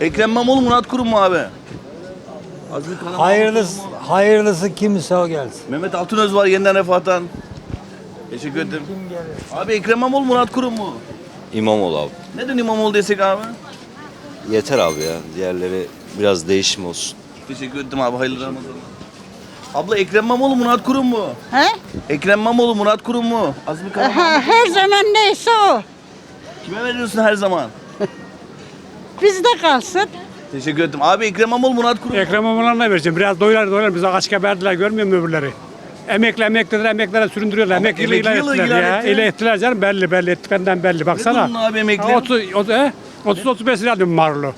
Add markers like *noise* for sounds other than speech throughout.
Ekrem İmamoğlu Murat Kurum mu abi? Azmi Hayırlısı, hayırlısı kimse o gelsin. Mehmet Altınöz var yeniden refahtan. Teşekkür ederim. Abi Ekrem İmamoğlu Murat Kurum mu? İmamoğlu abi. Neden İmamoğlu desek abi? Yeter abi ya. Diğerleri biraz değişim olsun. Teşekkür ederim abi hayırlı Ramazanlar. Abla Ekrem İmamoğlu Murat Kurum mu? He? Ekrem İmamoğlu Murat Kurum mu? Azmi Kara- Ha, her zaman neyse o. Kime veriyorsun her zaman? Bizde kalsın. Teşekkür ederim. Abi Ekrem İmamoğlu Murat Kurum. Ekrem İmamoğlu'na vereceğim. Biraz doyular doyular. Bize kaç verdiler görmüyor musun öbürleri? Emekli emeklilere emeklilere süründürüyorlar. Emekli emekli ilan yılı ettiler ilan ya. etti. İlan ettiler canım belli belli. Etti benden belli. Baksana. durumda abi emekli? Ha, 30 30 he? 30 35 lira aldım marulu.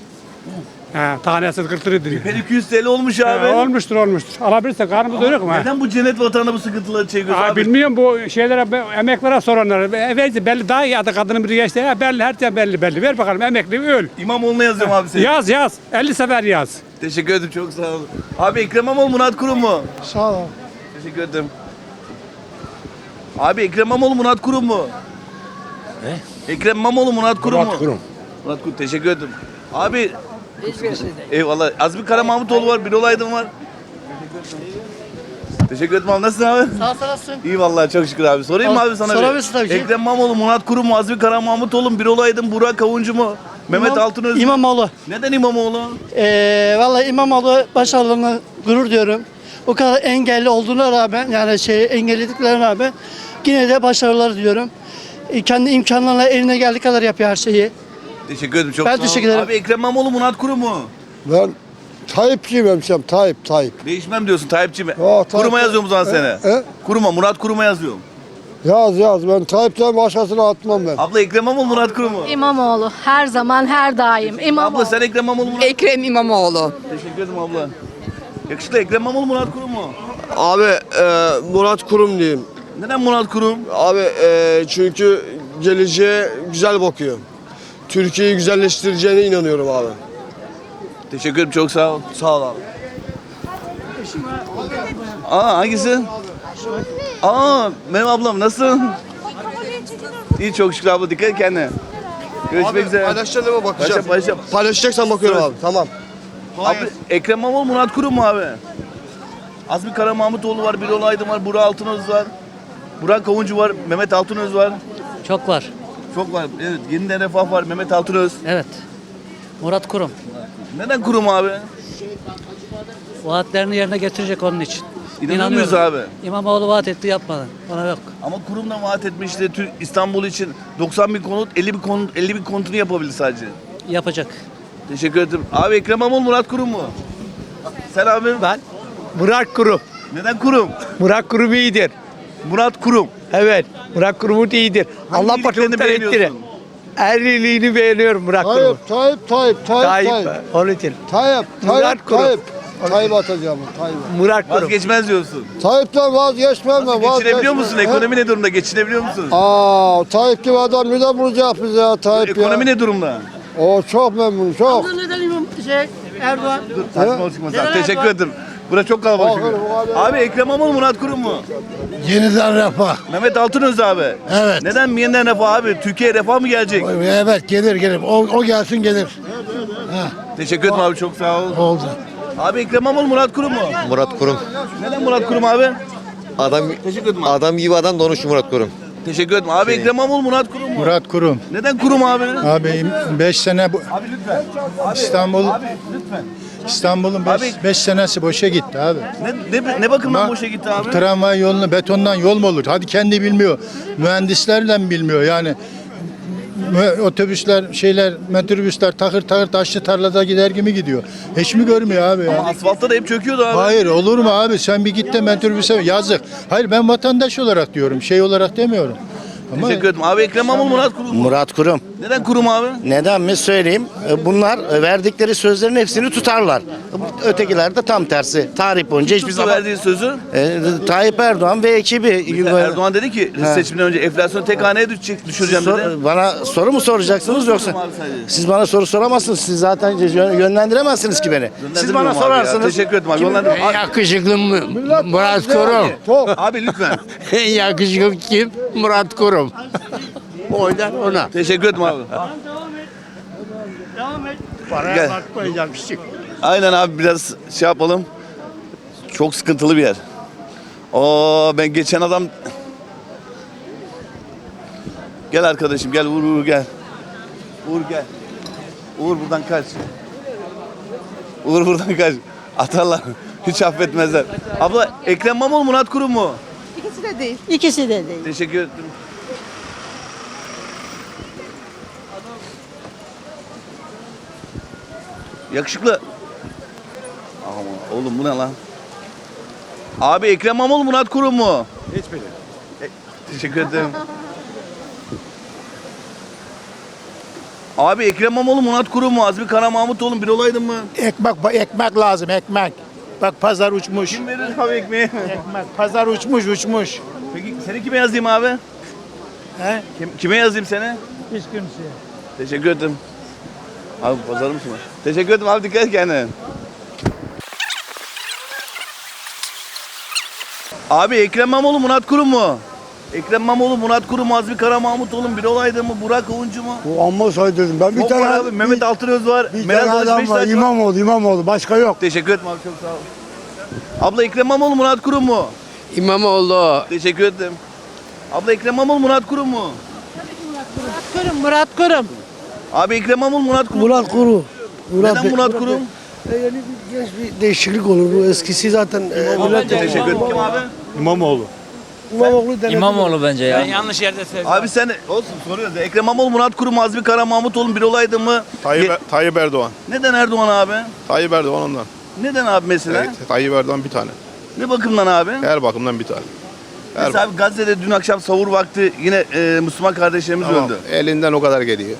Ha, tanesi 40 lira diyor. 200 TL olmuş abi. Ha, olmuştur olmuştur. Alabilirse karnımız doyuyor mu? Neden bu cennet vatanı bu sıkıntıları çekiyoruz Aa, abi? bilmiyorum bu şeylere be- emeklilere soranlara. Evet belli daha iyi adı kadının biri geçti. Ya, belli her şey belli belli. Ver bakalım emekli öl. İmamoğlu'na yazıyorum abi seni. Yaz yaz. 50 sefer yaz. Teşekkür ederim çok sağ olun. Abi Ekrem İmamoğlu Murat Kurum mu? Sağ ol. Teşekkür ederim. Abi Ekrem İmamoğlu Murat Kurum mu? Ne? Ekrem İmamoğlu Murat Kurum mu? Murat Kurum. Murat Kurum teşekkür ederim. Abi Eyvallah. Azmi Kara Mahmutoğlu var. Bir olaydım var. Teşekkür ederim abi. Nasılsın abi? Sağ olasın. İyi vallahi çok şükür abi. Sorayım mı Sor- abi sana? sorabilirsin tabii ki. Ekrem İmamoğlu, Murat Kurum mu, Azmi Kara Mahmutoğlu mu, bir olaydım, Burak Kavuncu mu, Mehmet İmam- Altınöz mü? İmamoğlu. Neden İmamoğlu? Ee, vallahi İmamoğlu başarılarına gurur diyorum. O kadar engelli olduğuna rağmen yani şey engellediklerine rağmen yine de başarılar diyorum. Ee, kendi imkanlarıyla eline geldiği kadar yapıyor her şeyi. Teşekkür ederim çok Ben sağ teşekkür ederim. Abi Ekrem İmamoğlu, Murat Kurum mu? Ben Tayyipçiyim hemşem, Tayyip, Tayyip. Değişmem diyorsun Tayyipçi mi? Tayyip- Kuruma yazıyorum o zaman seni. E? Kuruma, Murat Kurum'a yazıyorum. Yaz yaz, ben Tayyip'ten başkasını atmam ben. Abla Ekrem İmamoğlu, Murat Kurum mu? İmamoğlu her zaman her daim İmamoğlu. Abla sen Ekrem İmamoğlu, Murat Ekrem İmamoğlu. Teşekkür ederim abla. Yakışıklı Ekrem İmamoğlu, Murat Kurum mu? Abi e, Murat Kurum diyeyim. Neden Murat Kurum? Abi e, çünkü geleceğe güzel bakıyor. Türkiye'yi güzelleştireceğine inanıyorum abi. Teşekkür ederim çok sağ ol. Sağ ol abi. Aa hangisi? Aa merhaba ablam nasılsın? İyi çok şükür abla dikkat et kendine. Görüşmek Abi üzere. paylaşacaksın değil mi? Bakacağım. Paylaşacağım, paylaşacağım. Paylaşacaksan bakıyorum abi. Tamam. Abi Ekrem İmamoğlu Murat Kurum mu abi? Azmi Kara Mahmutoğlu var, bir olaydım var, Burak Altınöz var. Burak Kavuncu var, Mehmet Altınöz var. Çok var. Çok var. Evet, yeniden refah var, Mehmet Altınöz. Evet. Murat Kurum. Neden kurum abi? Vaatlerini yerine getirecek onun için. İnanıyor muyuz abi? İmamoğlu vaat etti yapmadı. Ona yok. Ama kurum da vaat etmişti Tür- İstanbul için 90 bin konut, 50 bin konut, 50 bin konutunu yapabildi sadece. Yapacak. Teşekkür ederim. Abi Ekrem İmamoğlu Murat Kurum mu? Sen abi? Ben Murat Kurum. Neden kurum? Murat Kurum iyidir. Murat Kurum. Evet. Murat Kurum iyidir. Allah başımızdan ettirir. Erliğini beğeniyorum Murat Kurum'un. Tayyip, Tayyip, Tayyip, Tayyip, Tayyip. Tayyip. Onun için. Tayyip, Murat Tayyip. Tayyip. Tayyip atacağım, Tayyip. Murat Kurum. Vazgeçmez diyorsun. Tayyip'ten vazgeçmem ben. Geçinebiliyor musun? Ekonomi ne durumda? Geçinebiliyor musun? Aa, Tayyip gibi adam ne de bulacak bize ya Tayyip ya. Ekonomi ne durumda? O çok memnun, çok. Neden İmam şey Erdoğan? Saçma çıkmasın. Teşekkür ederim. Burası çok kalabalık çünkü. Abi Ekrem İmamoğlu Murat Kurum mu? Yeniden refah. Mehmet Altınöz abi. Evet. Neden yeniden refah abi? Türkiye refah mı gelecek? Evet gelir gelir. O, o gelsin gelir. Teşekkür ederim abi çok sağ ol. Oldu. Abi Ekrem İmamoğlu Murat Kurum mu? Murat Kurum. Neden Murat Kurum abi? Adam Teşekkür ederim abi. adam gibi adam donmuş Murat Kurum. Teşekkür ederim. Abi Ekrem İmamoğlu Murat Kurum mu? Murat Kurum. Neden Kurum abi? Abi 5 sene bu Abi lütfen. Abi, İstanbul- Abi lütfen. İstanbul'un Abi- 5 senesi boşa gitti abi. Ne, ne, ne bakımdan boşa gitti abi? Tramvay yolunu betondan yol mu olur? Hadi kendi bilmiyor. Mühendislerden bilmiyor yani. Mü- Otobüsler, şeyler, metrobüsler takır takır taşlı tarlada gider gibi gidiyor. Hiç mi görmüyor abi ya? Ama asfaltta da hep çöküyordu abi. Hayır olur mu abi? Sen bir git de metrobüse yazık. Hayır ben vatandaş olarak diyorum. Şey olarak demiyorum. Ama Teşekkür ederim. Abi Ekrem İmamoğlu Murat Kurum mu? Murat Kurum. Neden Kurum abi? Neden mi söyleyeyim? E, Bunlar e, verdikleri sözlerin hepsini tutarlar. Ötekiler de tam tersi. Tarih boyunca hiçbir zaman verdiği sözü. E, Tayyip Erdoğan ve ekibi Erdoğan dedi ki seçimden önce enflasyon tek haneye düşecek, düşüreceğim dedi. Sor- bana soru mu soracaksınız yoksa? Abi sadece. Siz bana soru soramazsınız. Siz zaten yön- yönlendiremezsiniz ki beni. Siz bana abi ya. sorarsınız. Teşekkür ederim abi. Yollandır. Abi, Yakışıklı Murat Kurum. abi lütfen. *laughs* En yakışıklı kim? Murat Kurum. Oylar ona. Teşekkür ederim abi. Gel. bakmayacağım küçük. Aynen abi biraz şey yapalım. Çok sıkıntılı bir yer. Oo ben geçen adam Gel arkadaşım gel Uğur Uğur gel. Uğur gel. Uğur buradan kaç. Uğur buradan kaç. Atarlar. *laughs* Hiç affetmezler. Abla Ekrem İmamoğlu Murat Kurum mu? İkisi de değil. İkisi de değil. Teşekkür ederim. Yakışıklı. Ama oğlum bu ne lan? Abi Ekrem İmamoğlu Murat Kurum mu? Hiçbiri. teşekkür ederim. Abi Ekrem İmamoğlu Murat Kurum mu? Azmi Kara Mahmutoğlu bir olaydın mı? Ekmek, ekmek lazım ekmek. Bak pazar uçmuş. Kim verir abi ekmeği? Ekmek, pazar uçmuş uçmuş. Peki seni kime yazayım abi? He? Kim, kime yazayım seni? Hiç kimse. Teşekkür ederim. Abi pazarı mısın? Teşekkür ederim abi dikkat et kendine. Abi Ekrem İmamoğlu Murat Kurum mu? Ekrem İmamoğlu Murat Kurum mu? Azmi Kara Mahmutoğlu bir olaydı mı? Burak Avuncu mu? Bu amma saydırdım. Ben bir Çok tane, var abi. Mehmet Altınöz var. bir Meral tane adam var. Beşiktaş. İmamoğlu, İmamoğlu. Başka yok. Teşekkür ederim abi çok sağ ol. Abla Ekrem İmamoğlu Murat Kurum mu? İmamoğlu. Teşekkür ederim. Abla Ekrem İmamoğlu Murat Kurum mu? Kurum Murat Kurum. Abi Ekrem İmamoğlu Murat Kurum. Murat Kuru. Neden Murat Kurum? Yani bir genç bir değişiklik olur. Bu eskisi zaten Teşekkür ederim. Kim abi? İmamoğlu. İmamoğlu denedim. İmamoğlu bence ya. yanlış yerde sevdim. Abi sen olsun soruyoruz. ya. Ekrem İmamoğlu, Murat Kurum, Azmi Kara Mahmutoğlu bir olaydı mı? Ye- Tayyip Erdoğan. Neden Erdoğan abi? Tayyip Erdoğan ondan. Neden abi mesela? Tayyip Erdoğan bir tane. Ne bakımdan abi? Her bakımdan bir tane. Mesela abi Gazze'de dün akşam savur vakti yine e, Müslüman kardeşlerimiz öldü. Elinden o kadar geliyor.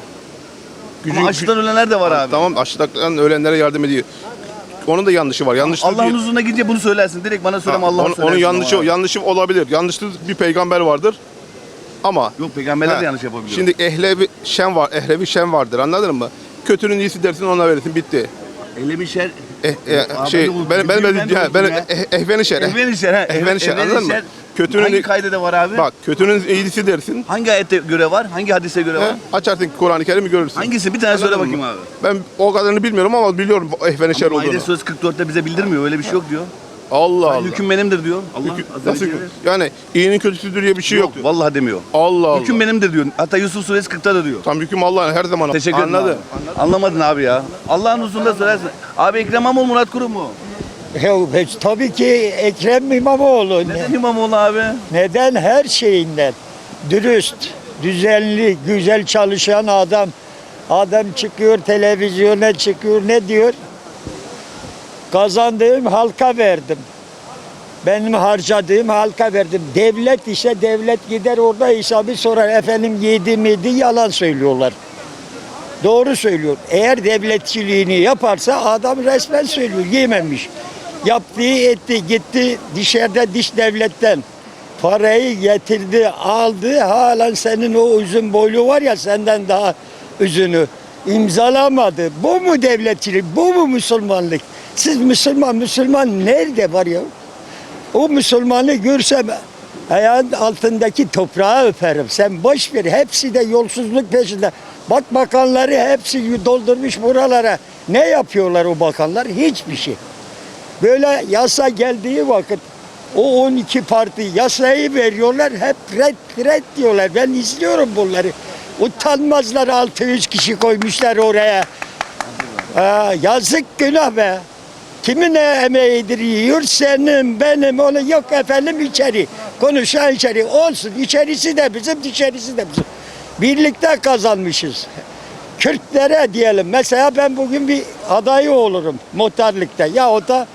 Ama aşıdan ölenler de var abi. Tamam aşıdan ölenlere yardım ediyor. Onun da yanlışı var. Yanlış Allah'ın huzuruna gidince bunu söylersin. Direkt bana söyleme Allah'a onun, onun yanlışı yanlışı olabilir. Yanlışlı bir peygamber vardır. Ama Yok peygamberler de yanlış yapabiliyor. şimdi ehlevi şen var, ehlevi şen vardır. Anladın mı? Kötünün iyisi dersin ona verirsin bitti. Eyle bir şer. Eh, eh, şey ben ben ben, ben eh, ehveni şer. Ehven işer. ha. Ehven işer, Ehven anladın mı? Kötünün Hangi kaydede var abi? bak kötünün iyisi dersin. Hangi ayette göre var? Hangi hadise göre var? He? Açarsın Kur'an-ı Kerim'i görürsün. Hangisi? Bir tane söyle Anladın bakayım mı? abi. Ben o kadarını bilmiyorum ama biliyorum ehveni şer olduğunu. söz 44'te bize bildirmiyor. Öyle bir şey yok diyor. Allah Allah. Hüküm benimdir diyor. Allah Hüküm- Azze ve nasıl Celle. Yani iyinin kötüsüdür diye bir şey yok. Yok, vallahi demiyor. Allah Allah. Hüküm benimdir diyor. Hatta Yusuf suresi 40'ta da diyor. Tam hüküm Allah'ın her zaman. Teşekkür ederim Anladın? abi. Anlamadın abi ya. Allah'ın huzurunda söylersin. Abi Ekrem İmamoğlu Murat Kurum mu? Tabii ki Ekrem İmamoğlu. Neden İmamoğlu abi? Neden her şeyinden? Dürüst, düzenli, güzel çalışan adam. Adam çıkıyor televizyona çıkıyor ne diyor? Kazandığım halka verdim. Benim harcadığım halka verdim. Devlet ise devlet gider orada hesabı sorar. Efendim yedi miydi yalan söylüyorlar. Doğru söylüyor. Eğer devletçiliğini yaparsa adam resmen söylüyor. Yememiş. Yaptığı etti gitti dışarıda diş devletten. Parayı getirdi aldı halen senin o uzun boylu var ya senden daha uzunu imzalamadı. Bu mu devletçilik? Bu mu Müslümanlık? Siz Müslüman Müslüman nerede var ya? O Müslümanı görsem ayağın altındaki toprağı öperim. Sen boş ver. Hepsi de yolsuzluk peşinde. Bak bakanları hepsi doldurmuş buralara. Ne yapıyorlar o bakanlar? Hiçbir şey. Böyle yasa geldiği vakit o 12 parti yasayı veriyorlar. Hep red red diyorlar. Ben izliyorum bunları. Utanmazlar 600 kişi koymuşlar oraya. Aa, yazık günah be. Kimin emeğidir yiyor? Senin, benim, onu yok efendim içeri. Konuşan içeri. Olsun. içerisi de bizim, dışarısı da bizim. Birlikte kazanmışız. Kürtlere diyelim. Mesela ben bugün bir adayı olurum muhtarlıkta. Yahut da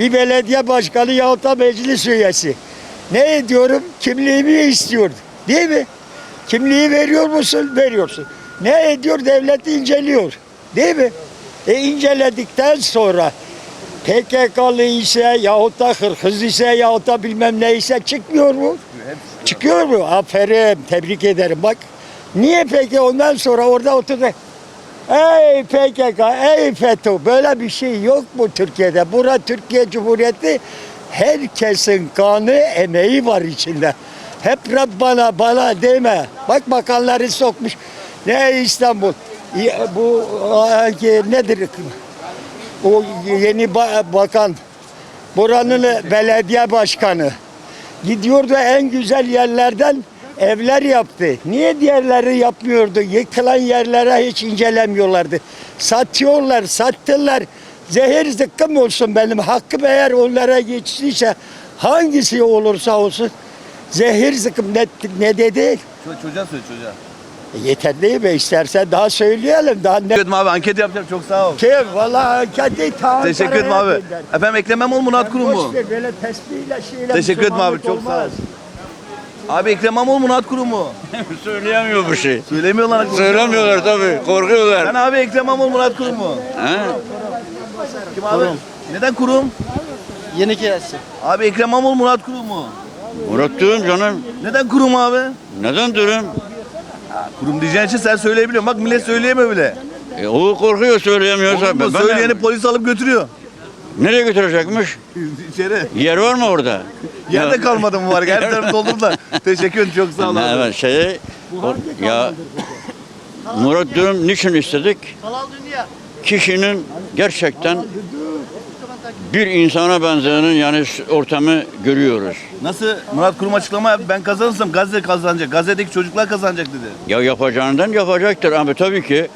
bir belediye başkanı yahut da meclis üyesi. Ne ediyorum? Kimliğimi istiyor. Değil mi? Kimliği veriyor musun? Veriyorsun. Ne ediyor? Devlet inceliyor. Değil mi? E inceledikten sonra PKK'lı ise yahut da hırkız ise yahut da bilmem ne ise çıkmıyor mu? Çıkıyor mu? Aferin, tebrik ederim. Bak niye peki ondan sonra orada oturdu? Ey PKK, ey FETÖ böyle bir şey yok mu Türkiye'de? Bura Türkiye Cumhuriyeti herkesin kanı emeği var içinde. Hep Rabbana bana deme. Bak bakanları sokmuş. Ne İstanbul? Bu nedir? O yeni ba- bakan buranın belediye başkanı gidiyordu en güzel yerlerden evler yaptı. Niye diğerleri yapmıyordu? Yıkılan yerlere hiç incelemiyorlardı. Satıyorlar, sattılar. Zehir zıkkım olsun benim hakkım eğer onlara geçtiyse hangisi olursa olsun zehir zıkkım ne, ne dedi? Ço- çocuğa söyle çocuğa. Yeter değil mi? İstersen daha söyleyelim. Daha ne? Teşekkür abi anket yapacağım çok sağ ol. Kim? Valla kendi ta Teşekkür ederim abi. gönder. Efendim Ekrem İmamoğlu Murat Kurum mu? Boş ver, Böyle tesbihle şeyle Teşekkür ederim abi çok Müslümanlık sağ ol. Abi Ekrem İmamoğlu Murat Kurum mu? *laughs* Söyleyemiyor bu şey. Söylemiyorlar. Söylemiyorlar tabii. Korkuyorlar. Sen abi Ekrem İmamoğlu Murat Kurum mu? He? Kim abi? Neden Kurum? Yeni gelsin. Abi Ekrem İmamoğlu Murat Kurum mu? Murat Kurum canım. Neden Kurum abi? Neden durun? Kurum diyeceğin için sen söyleyebiliyorsun. Bak millet söyleyemiyor bile. E, o korkuyor söyleyemiyorsa. Olur mu? Ben- Söyleyeni polis alıp götürüyor. Nereye götürecekmiş? İçeri. Yer var mı orada? Yerde kalmadı mı var? Her tarafı doldurdu da. *laughs* Teşekkür ederim çok sağ ol abi. Evet şeyi o- ya Murat Durum niçin istedik? Kişinin gerçekten bir insana benzeyenin yani ortamı görüyoruz. Nasıl Murat Kurum açıklama yaptı. Ben kazanırsam Gazze kazanacak. Gazze'deki çocuklar kazanacak dedi. Ya yapacağından yapacaktır ama tabii ki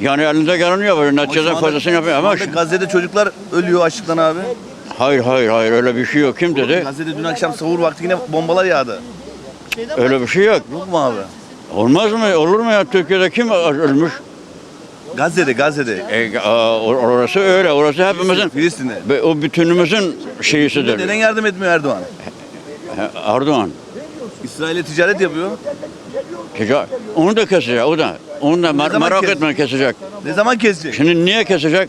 yani elinde geleni yapıyor. Ama şu Neticede anda- faydasını yapıyor şu ama anda Gazze'de çocuklar ölüyor açlıktan abi. hayır hayır hayır öyle bir şey yok. Kim dedi? Gazze'de dün akşam sahur vakti yine bombalar yağdı. Öyle bir şey yok. Yok mu abi? Olmaz mı? Olur mu ya? Türkiye'de kim ölmüş? Gazze'de, Gazze'de. E, a, or- orası öyle. Orası hepimizin Filistin'de. ve o bütünümüzün şeyisidir. Neden yardım etmiyor Erdoğan? He, Erdoğan. İsrail'e ticaret yapıyor. Tica- Onu da kesecek. O da. Onu da mer- zaman merak kes- etme kesecek. Ne zaman kesecek? Şimdi niye kesecek?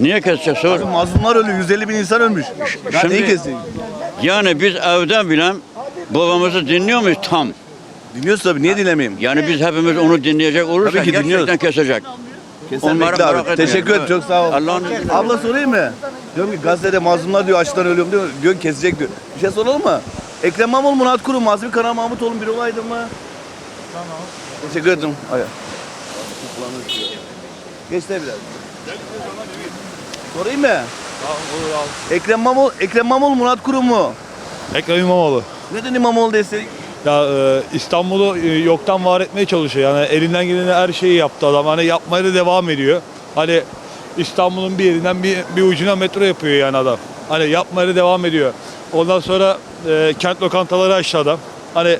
Niye kesecek sor. Abi mazlumlar ölüyor. 150 bin insan ölmüş. Ya Şimdi- neyi kesecek? Yani biz evde bile babamızı dinliyor muyuz tam? Dinliyorsun tabii. Niye dinlemeyeyim? Yani biz hepimiz onu dinleyecek olursak Tabii ki gerçekten dinliyoruz. kesecek. Keser Onları bekle merak abi. etmeyin. Teşekkür ederim. Çok sağ ol. Allah'ın. Abla sorayım mı? Diyorum ki Gazze'de mazlumlar diyor açlıktan ölüyorum diyor. Diyor ki kesecek diyor. Bir şey soralım mı? Ekrem İmamoğlu, Murat Kurum, Mazlum Kara Mahmutoğlu'nun bir olaydı mı? Tamam. Teşekkür ederim. Aya. Geç de biraz. Sorayım mı? Tamam olur al. Ekrem İmamoğlu, Ekrem İmamoğlu, Murat Kurum mu? Ekrem İmamoğlu. Neden İmamoğlu destek? Ya e, İstanbul'u e, yoktan var etmeye çalışıyor. Yani elinden gelen her şeyi yaptı adam. Hani yapmaya da devam ediyor. Hani İstanbul'un bir yerinden bir, bir ucuna metro yapıyor yani adam. Hani yapmaya da devam ediyor. Ondan sonra e, kent lokantaları açtı adam. Hani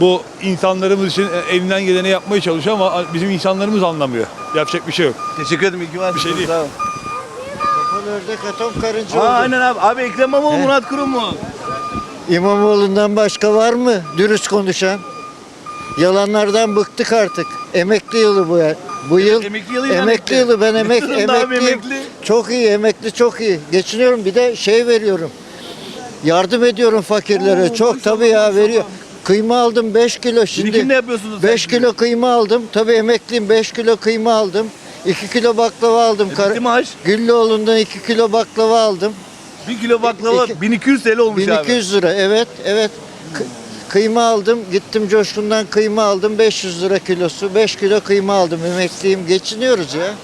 bu insanlarımız için e, elinden geleni yapmaya çalışıyor ama bizim insanlarımız anlamıyor. Yapacak bir şey yok. Teşekkür ederim. İyi ki varsın. Bir şey değil. Sağ ol. Ördek atom karınca Aa, aynen abi. Abi Ekrem İmamoğlu, Murat Kurum mu? İmamoğlu'ndan başka var mı dürüst konuşan? Yalanlardan bıktık artık. Emekli yılı bu ya. Bu yıl Emekli yılıyla emekli emekli. yılı ben emek *laughs* abi emekliyim. emekli? Çok iyi emekli çok iyi. Geçiniyorum bir de şey veriyorum. Yardım ediyorum fakirlere. çok tabii ya veriyor. Kıyma aldım 5 kilo Şimdi şimdi. ne yapıyorsunuz? 5 kilo kıyma aldım. Tabii emekliyim 5 kilo kıyma aldım. 2 kilo baklava aldım. E, bitti maaş. Güllüoğlu'ndan 2 kilo baklava aldım. Bir kilo baklava İki- 1200 TL olmuş abi. 1200 lira evet evet. Kı- Kıyma aldım. Gittim Coşkun'dan kıyma aldım. 500 lira kilosu. 5 kilo kıyma aldım. Emekliyim. Geçiniyoruz ya.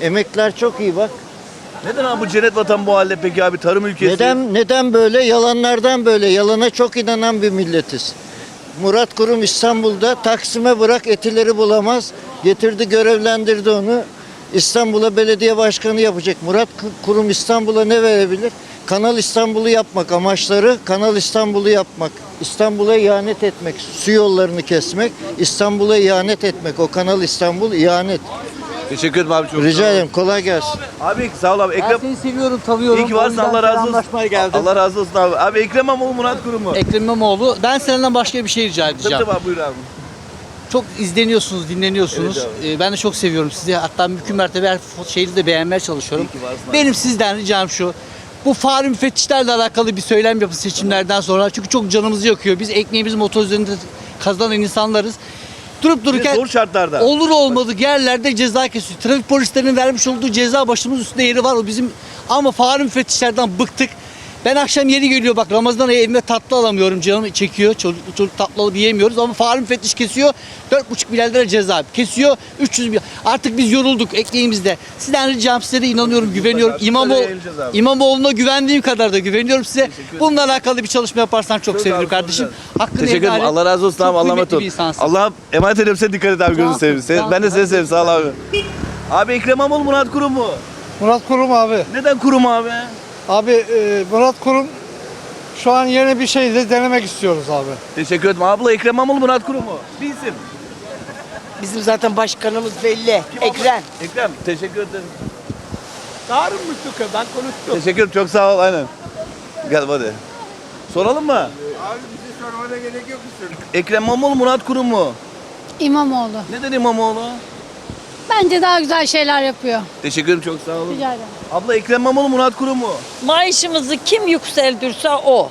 Emekler çok iyi bak. Neden abi bu cennet vatan bu halde peki abi tarım ülkesi? Neden neden böyle? Yalanlardan böyle. Yalana çok inanan bir milletiz. Murat Kurum İstanbul'da Taksim'e bırak etileri bulamaz. Getirdi görevlendirdi onu. İstanbul'a belediye başkanı yapacak. Murat Kurum İstanbul'a ne verebilir? Kanal İstanbul'u yapmak amaçları Kanal İstanbul'u yapmak. İstanbul'a ihanet etmek, su yollarını kesmek, İstanbul'a ihanet etmek. O Kanal İstanbul ihanet. Teşekkür ederim abi çok Rica ol. ederim. Kolay gelsin. Abi sağ ol abi. Ekrem seni seviyorum, tanıyorum. iyi ki varsın Allah razı olsun. Allah razı olsun abi. Abi Ekrem İmamoğlu Murat Kurum mu? Ekrem İmamoğlu. Ben senden başka bir şey rica edeceğim. tabii abi buyur abi. Çok izleniyorsunuz, dinleniyorsunuz. Evet Ee, ben de çok seviyorum sizi. Hatta mümkün mertebe her fo- şeyi de beğenmeye çalışıyorum. İyi ki varsın abi. Benim sizden ricam şu. Bu fare müfettişlerle alakalı bir söylem yapın seçimlerden sonra. Çünkü çok canımızı yakıyor. Biz ekmeğimizi motor üzerinde kazanan insanlarız. Durup dururken Zor şartlarda. olur olmadık yerlerde ceza kesiyor. Trafik polislerinin vermiş olduğu ceza başımız üstünde yeri var. O bizim ama fare müfettişlerden bıktık. Ben akşam yeri geliyor bak Ramazan ayı evime tatlı alamıyorum canım çekiyor. Çocuk, çocuk tatlı alıp yiyemiyoruz ama fare müfettiş kesiyor. 4,5 milyar lira ceza. Kesiyor 300 milyar. Artık biz yorulduk ekmeğimizde. Sizden ricam size de inanıyorum, güveniyorum. İmamoğlu. İmamoğlu'na güvendiğim kadar da güveniyorum size. Bununla alakalı bir çalışma yaparsan çok, sevinirim kardeşim. Hakkını Teşekkür ederim. helal et. Allah razı olsun Çok abi. Allah'a emanet ol. Allah'a emanet ediyorum. Sen dikkat et abi. Gözünü seveyim. Sen-. Ben de seni seveyim. Sağ ol abi. Abi Ekrem İmamoğlu Murat Kurum mu? Murat Kurum abi. Neden Kurum abi? Abi e, Murat Kurum şu an yeni bir şey de denemek istiyoruz abi. Teşekkür ederim. Abla Ekrem İmamoğlu Murat Kurum mu? Bir isim. Bizim zaten başkanımız belli. Ekrem. Ekrem teşekkür ederim. Çağırın Müslük'ü ben konuştum. Teşekkür ederim. Çok sağ ol. Aynen. Gel hadi. Soralım mı? Abi bize sormana gerek yok musun? Ekrem İmamoğlu Murat Kurum mu? İmamoğlu. Neden İmamoğlu? Bence daha güzel şeyler yapıyor. Teşekkür ederim. Çok sağ olun. Rica ederim. Abla Ekrem İmamoğlu Murat Kurum mu? Maaşımızı kim yükseltirse o.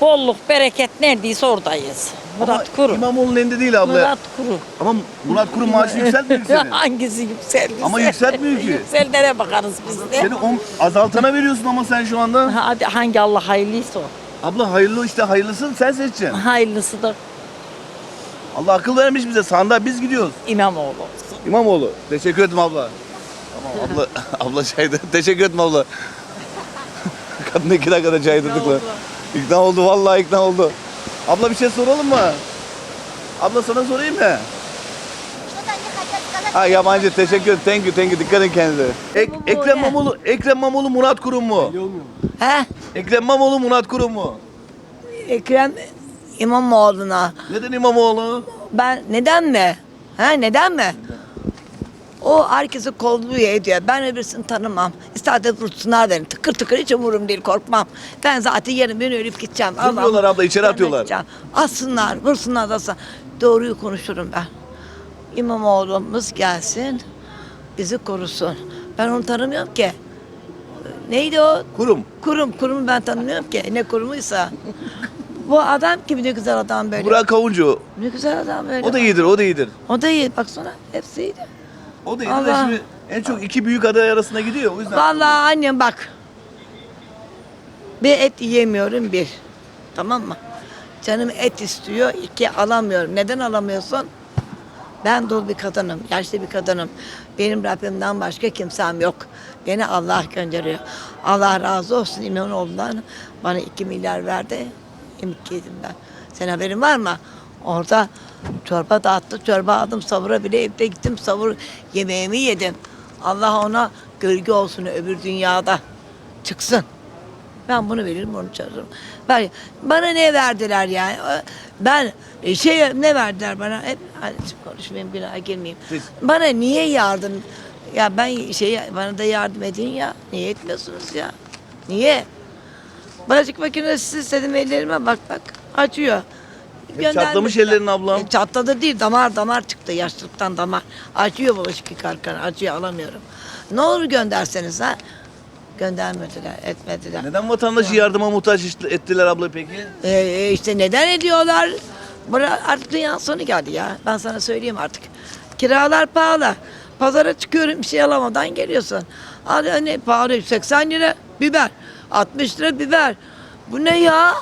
Bolluk, bereket neredeyse oradayız. Murat Ama Kurum. İmamoğlu'nun elinde değil abla. Murat Kurum. Ama Murat Kurum maaşı yükseltmiyor ki senin. *laughs* Hangisi yükseldiyse. Ama yükseltmiyor ki. Yükseldere bakarız biz de. Seni on, azaltana veriyorsun ama sen şu anda. Hadi hangi Allah hayırlıysa o. Abla hayırlı işte hayırlısın sen seçeceksin. Hayırlısı da Allah akıl vermiş bize sandığa biz gidiyoruz. İmamoğlu olsun. İmamoğlu. Teşekkür ederim abla. Tamam abla, *laughs* abla çaydı. Teşekkür ederim abla. *laughs* Kadın iki dakikada çaydırdık lan. İkna oldu vallahi ikna oldu. Abla bir şey soralım mı? Abla sana sorayım mı? Ha yabancı teşekkür ederim. Thank you, thank you. Dikkat edin kendinize. Ek, Ekrem İmamoğlu, Ekrem İmamoğlu Murat Kurum mu? He? Ekrem İmamoğlu Murat Kurum mu? Ekrem İmamoğlu'na. Neden İmamoğlu? Ben neden mi? He neden mi? O herkesi kolluyor ediyor. Ben öbürsünü tanımam. İster de vursunlar beni. Tıkır tıkır hiç umurum değil korkmam. Ben zaten bir gün ölüp gideceğim. Vurmuyorlar abla, içeri atıyorlar. gideceğim. Atsınlar, vursunlar da atsın. Doğruyu konuşurum ben. İmamoğlu'muz gelsin, bizi korusun. Ben onu tanımıyorum ki. Neydi o? Kurum. Kurum, kurumu ben tanımıyorum ki. Ne kurumuysa. Bu adam kim ne güzel adam böyle. Burak Kavuncu. Ne güzel adam böyle. O da iyidir, o da iyidir. O da iyi. Baksana hepsi iyi. O da iyidir de Allah. şimdi en çok iki büyük aday arasında gidiyor o yüzden. Vallahi annem bak. Bir et yiyemiyorum bir. Tamam mı? Canım et istiyor. iki alamıyorum. Neden alamıyorsun? Ben dul bir kadınım. Yaşlı bir kadınım. Benim Rabbimden başka kimsem yok. Beni Allah gönderiyor. Allah razı olsun İmamoğlu'ndan. Bana iki milyar verdi. Yedim ben. Senin haberin var mı? Orada çorba dağıttı. Çorba aldım savura bile evde gittim savur yemeğimi yedim. Allah ona gölge olsun öbür dünyada. Çıksın. Ben bunu veririm, bunu çağırırım. Ben, bana ne verdiler yani? Ben e, şey ne verdiler bana? Hep hadi konuşmayayım günaha girmeyeyim. Siz- Bana niye yardım? Ya ben şey bana da yardım edin ya. Niye etmiyorsunuz ya? Niye? Bulaşık makinesi istedim ellerime bak bak açıyor. Çatlamış ellerin ablam. E, çatladı değil damar damar çıktı yaşlılıktan damar. Açıyor bulaşık yıkarken açıyor alamıyorum. Ne olur gönderseniz ha? Göndermediler etmediler. Neden vatandaşı yardıma muhtaç ettiler abla peki? Ee, işte neden ediyorlar? Bura artık dünyanın sonu geldi ya. Ben sana söyleyeyim artık. Kiralar pahalı. Pazara çıkıyorum bir şey alamadan geliyorsun. Al ne pahalı 80 lira biber. 60 lira biber. Bu ne ya?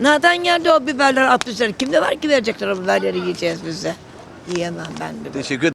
Nereden geldi o biberler 60 lira? Kimde var ki verecekler o biberleri yiyeceğiz biz de? Yiyemem ben biber. Teşekkür